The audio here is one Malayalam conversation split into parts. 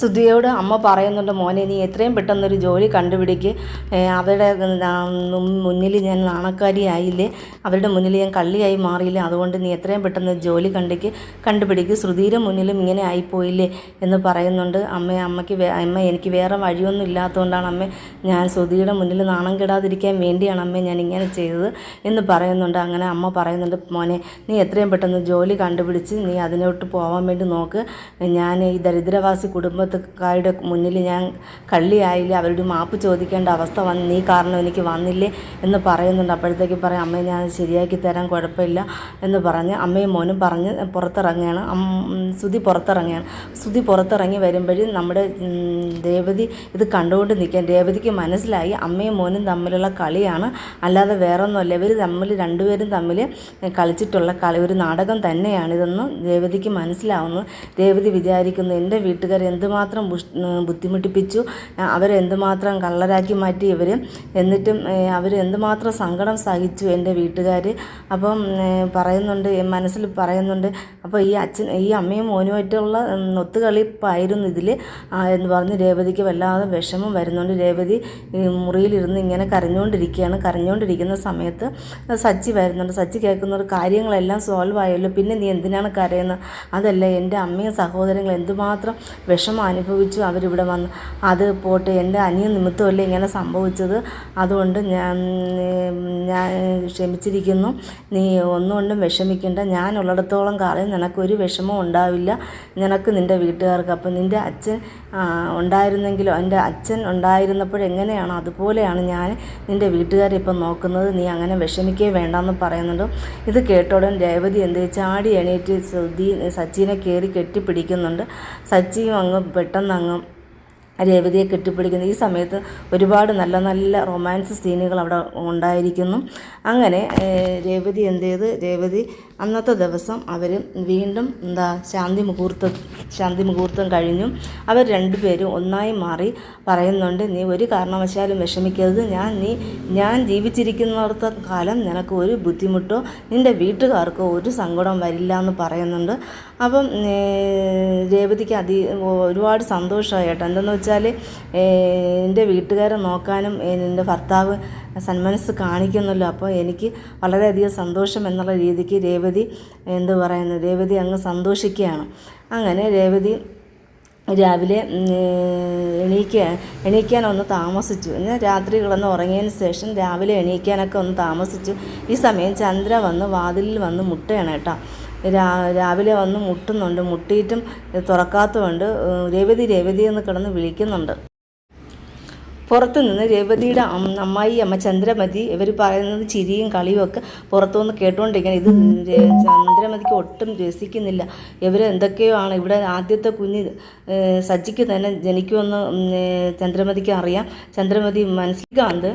സുധിയോട് അമ്മ പറയുന്നുണ്ട് മോനെ നീ എത്രയും പെട്ടെന്നൊരു ജോലി കണ്ടുപിടിക്ക്. അവരുടെ മുന്നിൽ ഞാൻ നാണക്കാരിയായില്ലേ അവരുടെ മുന്നിൽ ഞാൻ കള്ളിയായി മാറിയില്ലേ? അതുകൊണ്ട് നീ എത്രയും പെട്ടെന്ന് ജോലി കണ്ടിക്ക് കണ്ടുപിടിക്ക്. ശ്രുതിയുടെ മുന്നിലും ഇങ്ങനെ ആയിപ്പോയില്ലേ? എന്ന് പറയുന്നുണ്ട്. അമ്മ അമ്മയ്ക്ക് അമ്മ എനിക്ക് വേറെ വഴിയൊന്നും ഇല്ലാത്തതുകൊണ്ടാണ് അമ്മ ഞാൻ ശ്രുതിയുടെ മുന്നിൽ നാണം കെടാതിരിക്കാൻ വേണ്ടിയാണ് അമ്മ ഞാൻ ഇങ്ങനെ ചെയ്തത് എന്ന് പറയുന്നുണ്ട്. അങ്ങനെ അമ്മ പറയുന്നുണ്ട് മോനെ നീ എത്രയും പെട്ടെന്ന് ജോലി കണ്ടുപിടിച്ച് നീ അതിനോട്ട് പോകാൻ വേണ്ടി നോക്ക്. ഞാൻ ഈ ദരിദ്രവാസി കുടുംബക്കാരുടെ മുന്നിൽ ഞാൻ കള്ളിയായില്ലേ അവരുടെ മാപ്പ് ചോദിക്കേണ്ട അവസ്ഥ വന്ന് നീ കാരണം എനിക്ക് വന്നില്ലേ എന്ന് പറയുന്നുണ്ട്. അപ്പോഴത്തേക്ക് പറയും അമ്മയെ ഞാൻ ശരിയാക്കി തരാൻ കുഴപ്പമില്ല എന്ന് പറഞ്ഞ് അമ്മയും മോനും പറഞ്ഞ് പുറത്തിറങ്ങുകയാണ്. സുതി പുറത്തിറങ്ങുകയാണ്. സുതി പുറത്തിറങ്ങി വരുമ്പോഴും നമ്മുടെ രേവതി ഇത് കണ്ടുകൊണ്ട് നിൽക്കാൻ രേവതിക്ക് മനസ്സിലായി അമ്മയും മോനും തമ്മിലുള്ള കളിയാണ്. അല്ലാതെ വേറെ ഒന്നുമല്ല ഇവർ തമ്മിൽ രണ്ടുപേരും തമ്മിൽ കളിച്ചിട്ടുള്ള കളി ഒരു നാടകം തന്നെയാണിതെന്ന് രേവതിക്ക് മനസ്സിലാവുന്നു. രേവതി വിചാരിക്കുന്നു എന്റെ വീട്ടുകാർ എന്തുമാത്രം ബുദ്ധിമുട്ടിപ്പിച്ചു അവരെന്തുമാത്രം കള്ളരാക്കി മാറ്റി ഇവർ എന്നിട്ടും അവർ എന്തുമാത്രം സങ്കടം സഹിച്ചു എന്റെ വീട്ടുകാർ അപ്പം പറയുന്നുണ്ട് മനസ്സിൽ പറയുന്നുണ്ട് അപ്പോൾ ഈ അച്ഛൻ ഈ അമ്മയും മോനുമായിട്ടുള്ള ഒത്തുകളിപ്പായിരുന്നു ഇതിൽ എന്ന് പറഞ്ഞ് രേവതിക്ക് വല്ലാതെ വിഷമം വരുന്നുണ്ട്. രേവതി മുറിയിലിരുന്ന് ഇങ്ങനെ കരഞ്ഞുകൊണ്ടിരിക്കുകയാണ് കരഞ്ഞുകൊണ്ടിരിക്കുന്ന സമയത്ത് സച്ചി വരുന്നുണ്ട്. സച്ചി കേൾക്കുന്ന കാര്യങ്ങളെല്ലാം സോൾവ് ആയല്ലോ പിന്നെ നീ എന്തിനാണ് കരയുന്നത് അതല്ല എന്റെ അമ്മയും സഹോദരങ്ങൾ എന്തുമാത്രം വിഷമം അനുഭവിച്ചു. അവരിവിടെ വന്ന് അത് പോട്ട് എന്റെ അനിയൻ നിമിത്തമല്ലേ ഇങ്ങനെ സംഭവിച്ചത്. അതുകൊണ്ട് ഞാൻ ഞാൻ ക്ഷമിച്ചിരിക്കുന്നു. നീ ഒന്നുകൊണ്ടും വിഷമിക്കേണ്ട. ഞാനുള്ളിടത്തോളം കാലം നിനക്കൊരു വിഷമവും ഉണ്ടാവില്ല. നിനക്ക് നിന്റെ വീട്ടുകാർക്ക് അപ്പം നിന്റെ അച്ഛൻ ഉണ്ടായിരുന്നെങ്കിലോ എന്റെ അച്ഛൻ ഉണ്ടായിരുന്നപ്പോഴെങ്ങനെയാണോ അതുപോലെയാണ് ഞാൻ നിന്റെ വീട്ടുകാരെ ഇപ്പം നോക്കുന്നത്. നീ അങ്ങനെ വിഷമിക്കേ വേണ്ടെന്ന് പറയുന്നുണ്ട്. ഇത് കേട്ടോടൻ രേവതി എന്ത് ചാടി എണീറ്റ് ശ്രുതി സച്ചിനെ കയറി കെട്ടിപ്പിടിക്കുന്നുണ്ട്. സച്ചിയും അങ്ങ് പെട്ടെന്ന് അങ്ങ് രേവതിയെ കെട്ടിപ്പിടിക്കുന്നു. ഈ സമയത്ത് ഒരുപാട് നല്ല നല്ല റൊമാൻസ് സീനുകൾ അവിടെ ഉണ്ടായിരിക്കുന്നു. അങ്ങനെ രേവതി എന്ത് ചെയ്ത്? രേവതി അന്നത്തെ ദിവസം അവർ വീണ്ടും എന്താ ശാന്തി മുഹൂർത്തം ശാന്തി മുഹൂർത്തം കഴിഞ്ഞു. അവർ രണ്ടുപേരും ഒന്നായി മാറി പറയുന്നുണ്ട് നീ ഒരു കാരണവശാലും വിഷമിക്കരുത്. ഞാൻ നീ ഞാൻ ജീവിച്ചിരിക്കുന്നിടത്ത കാലം നിനക്ക് ഒരു ബുദ്ധിമുട്ടോ നിന്റെ വീട്ടുകാർക്കോ ഒരു സങ്കടം വരില്ല എന്ന് പറയുന്നുണ്ട്. അപ്പം രേവതിക്ക് അതി ഒരുപാട് സന്തോഷമായി കേട്ടോ എന്തെന്ന് വെച്ചാൽ എന്റെ വീട്ടുകാരെ നോക്കാനും എന്റെ ഭർത്താവ് സന്മനസ് കാണിക്കുന്നല്ലോ അപ്പോൾ എനിക്ക് വളരെയധികം സന്തോഷം എന്നുള്ള രീതിക്ക് രേവതി എന്ത് പറയുന്നു രേവതി അങ്ങ് സന്തോഷിക്കുകയാണ്. അങ്ങനെ രേവതി രാവിലെ എണീക്കാൻ ഒന്ന് താമസിച്ചു. എന്നാൽ രാത്രി കിടന്ന് ഉറങ്ങിയതിന് ശേഷം രാവിലെ എണീക്കാനൊക്കെ ഒന്ന് താമസിച്ചു. ഈ സമയം ചന്ദ്ര വന്ന് വാതിലിൽ വന്ന് മുട്ടയാണ് കേട്ടോ. രാ രാവിലെ വന്ന് മുട്ടുന്നുണ്ട്. മുട്ടിയിട്ടും തുറക്കാത്തതുകൊണ്ട് രേവതി രേവതി എന്ന് കിടന്ന് വിളിക്കുന്നുണ്ട്. പുറത്തു നിന്ന് രേവതിയുടെ അമ്മായി അമ്മ ചന്ദ്രമതി ഇവർ പറയുന്നത് ചിരിയും കളിയും ഒക്കെ പുറത്തുനിന്ന് കേട്ടുകൊണ്ടിരിക്കണം ഇത് ചന്ദ്രമതിക്ക് ഒട്ടും രസിക്കുന്നില്ല. ഇവർ എന്തൊക്കെയോ ആണ് ഇവിടെ ആദ്യത്തെ കുഞ്ഞ് സജിക്ക് തന്നെ ജനിക്കുമെന്ന് ചന്ദ്രമതിക്ക് അറിയാം. ചന്ദ്രമതി മനസ്സിലാകാന്ത്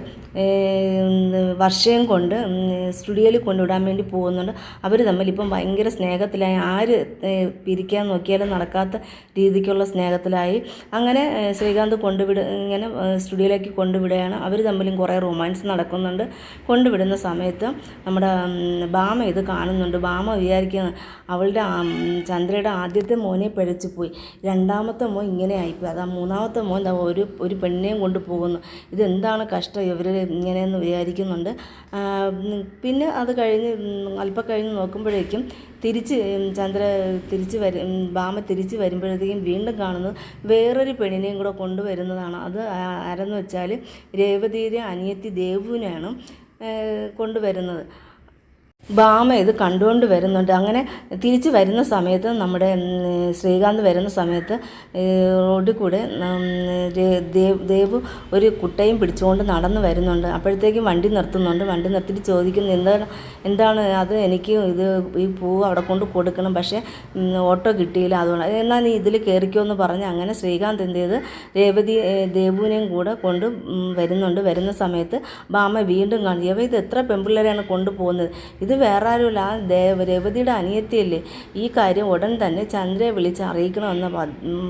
വർഷയും കൊണ്ട് സ്റ്റുഡിയോയിൽ കൊണ്ടുവിടാൻ വേണ്ടി പോകുന്നുണ്ട്. അവർ തമ്മിൽ ഇപ്പം ഭയങ്കര സ്നേഹത്തിലായി. ആര് പിരിക്കാൻ നോക്കിയാലും നടക്കാത്ത രീതിക്കുള്ള സ്നേഹത്തിലായി. അങ്ങനെ ശ്രീകാന്ത് കൊണ്ടുവിട ഇങ്ങനെ ഏഹ്, സ്റ്റുഡിയോയിലേക്ക് കൊണ്ടുവിടുകയാണ്. അവർ തമ്മിലും കുറേ റൊമാൻസ് നടക്കുന്നുണ്ട്. കൊണ്ടുവിടുന്ന സമയത്ത് നമ്മുടെ ബാമ ഇത് കാണുന്നുണ്ട്. ബാമ വിചാരിക്കുന്നത് അവളുടെ ചന്ദ്രയുടെ ആദ്യത്തെ മോനെ പിഴച്ചു പോയി. രണ്ടാമത്തെ മോൻ ഇങ്ങനെ ആയിപ്പോയി. അതാ മൂന്നാമത്തെ മോൻ ഒരു ഒരു പെണ്ണേയും കൊണ്ടുപോകുന്നു ഇതെന്താണ് കഷ്ടം? ഇവർ ഇങ്ങനെയെന്ന് വിചാരിക്കുന്നുണ്ട്. പിന്നെ അത് കഴിഞ്ഞ് അല്പം കഴിഞ്ഞ് നോക്കുമ്പോഴേക്കും തിരിച്ച് ചന്ദ്ര തിരിച്ച് വരും ബാമ തിരിച്ച് വരുമ്പോഴത്തേക്കും വീണ്ടും കാണുന്നത് വേറൊരു പെണ്ണിനെയും കൂടെ കൊണ്ടുവരുന്നതാണ്. അത് ആ- ആരെന്ന് വെച്ചാൽ രേവതിയുടെ അനിയത്തി ദേവുവിനെയാണ് കൊണ്ടുവരുന്നത്. ബാമ ഇത് കണ്ടുകൊണ്ട് വരുന്നുണ്ട്. അങ്ങനെ തിരിച്ച് വരുന്ന സമയത്ത് നമ്മുടെ ശ്രീകാന്ത് വരുന്ന സമയത്ത് റോഡിൽ കൂടെ ദേവ് ഒരു കുട്ടയും പിടിച്ചുകൊണ്ട് നടന്നു വരുന്നുണ്ട്. അപ്പോഴത്തേക്കും വണ്ടി നിർത്തുന്നുണ്ട്. വണ്ടി നിർത്തിയിട്ട് ചോദിക്കുന്നു എന്താണ് എന്താണ്? അത് എനിക്ക് ഇത് ഈ പൂവ് അവിടെ കൊണ്ട് കൊടുക്കണം. പക്ഷേ ഓട്ടോ കിട്ടിയില്ല അതുകൊണ്ട്. എന്നാൽ നീ ഇതിൽ കയറിക്കോ എന്ന് പറഞ്ഞ് അങ്ങനെ ശ്രീകാന്ത് എന്ത് ചെയ്ത് രേവതി ദേവുവിനെയും കൂടെ കൊണ്ട് വരുന്നുണ്ട്. വരുന്ന സമയത്ത് ഭാമ വീണ്ടും കാണും ഇവ ഇത് എത്ര പെൺപിള്ളേരെയാണ് കൊണ്ടുപോകുന്നത്? ഇത് വേറെ ആരുമില്ല ആ ദേവ രേവതിയുടെ അനിയത്തിയല്ലേ? ഈ കാര്യം ഉടൻ തന്നെ ചന്ദ്രയെ വിളിച്ച് അറിയിക്കണമെന്ന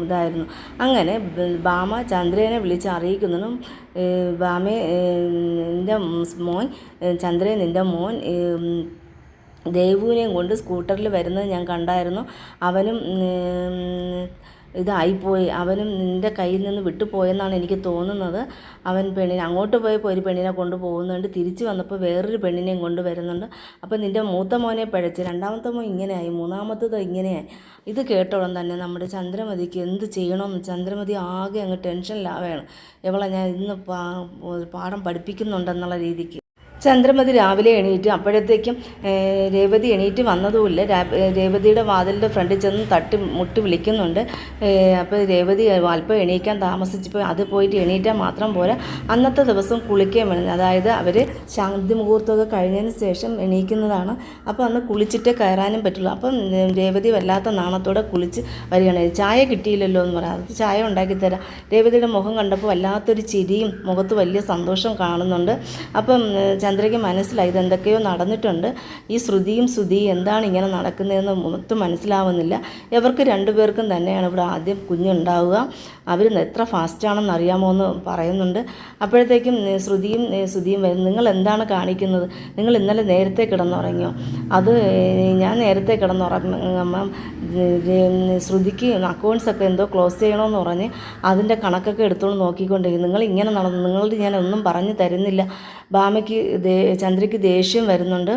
ഇതായിരുന്നു. അങ്ങനെ ബാമ ചന്ദ്രനെ വിളിച്ച് അറിയിക്കുന്നതും ബാമയെ നിന്റെ മോൻ ചന്ദ്രൻ നിന്റെ മോൻ ദേവുവിനെയും കൊണ്ട് സ്കൂട്ടറിൽ വരുന്നത് ഞാൻ കണ്ടായിരുന്നു. അവനും ഇതായിപ്പോയി. അവനും നിന്റെ കയ്യിൽ നിന്ന് വിട്ടുപോയെന്നാണ് എനിക്ക് തോന്നുന്നത്. അവൻ പെണ്ണിനെ അങ്ങോട്ട് പോയപ്പോൾ ഒരു പെണ്ണിനെ കൊണ്ടുപോകുന്നുണ്ട്. തിരിച്ചു വന്നപ്പോൾ വേറൊരു പെണ്ണിനെയും കൊണ്ടുവരുന്നുണ്ട്. അപ്പോൾ നിന്റെ മൂത്ത മോനെ പഴച്ച് രണ്ടാമത്തെ മോൻ ഇങ്ങനെയായി മൂന്നാമത്തത് ഇങ്ങനെയായി. ഇത് കേട്ടോളം തന്നെ നമ്മുടെ ചന്ദ്രമതിക്ക് എന്ത് ചെയ്യണമെന്ന്. ചന്ദ്രമതി ആകെ അങ്ങ് ടെൻഷനിലാവുകയാണ്. ഇവളെ ഞാൻ ഇന്ന് പാഠം പഠിപ്പിക്കുന്നുണ്ടെന്നുള്ള രീതിക്ക്. ചന്ദ്രമതി രാവിലെ എണീറ്റ് അപ്പോഴത്തേക്കും രേവതി എണീറ്റ് വന്നതുമില്ല. രേവതിയുടെ വാതിലിന്റെ ഫ്രണ്ടിൽ ചെന്ന് തട്ടി മുട്ടി വിളിക്കുന്നുണ്ട്. അപ്പോൾ രേവതി അല്പം എണീക്കാൻ താമസിച്ചപ്പോൾ അത് പോയിട്ട് എണീറ്റാൽ മാത്രം പോരാ. അന്നത്തെ ദിവസം കുളിക്കാൻ വേണം. അതായത് അവർ ശാന്തി മുഹൂർത്തമൊക്കെ കഴിഞ്ഞതിന് ശേഷം എണീക്കുന്നതാണ്. അപ്പോൾ അന്ന് കുളിച്ചിട്ട് കയറാനും പറ്റുള്ളൂ. അപ്പം രേവതി വല്ലാത്ത നാണത്തോടെ കുളിച്ച് വരികയാണ്. ചായ കിട്ടിയില്ലല്ലോ എന്ന് പറയാം. അത് ചായ ഉണ്ടാക്കി തരാം. രേവതിയുടെ മുഖം കണ്ടപ്പോൾ വല്ലാത്തൊരു ചിരിയും മുഖത്ത് വലിയ സന്തോഷം കാണുന്നുണ്ട്. അപ്പം ചന്ദ്രയ്ക്ക് മനസ്സിലായി ഇതെന്തൊക്കെയോ നടന്നിട്ടുണ്ട്. ഈ ശ്രുതിയും ശ്രുതി എന്താണ് ഇങ്ങനെ നടക്കുന്നതെന്ന് മൊത്തം മനസ്സിലാവുന്നില്ല. ഇവർക്ക് രണ്ടുപേർക്കും തന്നെയാണ് ഇവിടെ ആദ്യം കുഞ്ഞുണ്ടാവുക. അവർ എത്ര ഫാസ്റ്റാണെന്ന് അറിയാമോ എന്ന് പറയുന്നുണ്ട്. അപ്പോഴത്തേക്കും ശ്രുതിയും ശ്രുതിയും വരും നിങ്ങൾ എന്താണ് കാണിക്കുന്നത്? നിങ്ങൾ ഇന്നലെ നേരത്തെ കിടന്നുറങ്ങിയോ? അത് ഞാൻ നേരത്തെ കിടന്നുറങ്ങുമ്പം ശ്രുതിക്ക് അക്കൗണ്ട്സ് ഒക്കെ എന്തോ ക്ലോസ് ചെയ്യണമെന്ന് പറഞ്ഞ് അതിന്റെ കണക്കൊക്കെ എടുത്തോണ്ട് നോക്കിക്കൊണ്ടിരിക്കും നിങ്ങൾ ഇങ്ങനെ നടന്നു നിങ്ങളോട് ഞാൻ ഒന്നും പറഞ്ഞു തരുന്നില്ല. ഭാമയ്ക്ക് ചന്ദ്രയ്ക്ക് ദേഷ്യം വരുന്നുണ്ട്.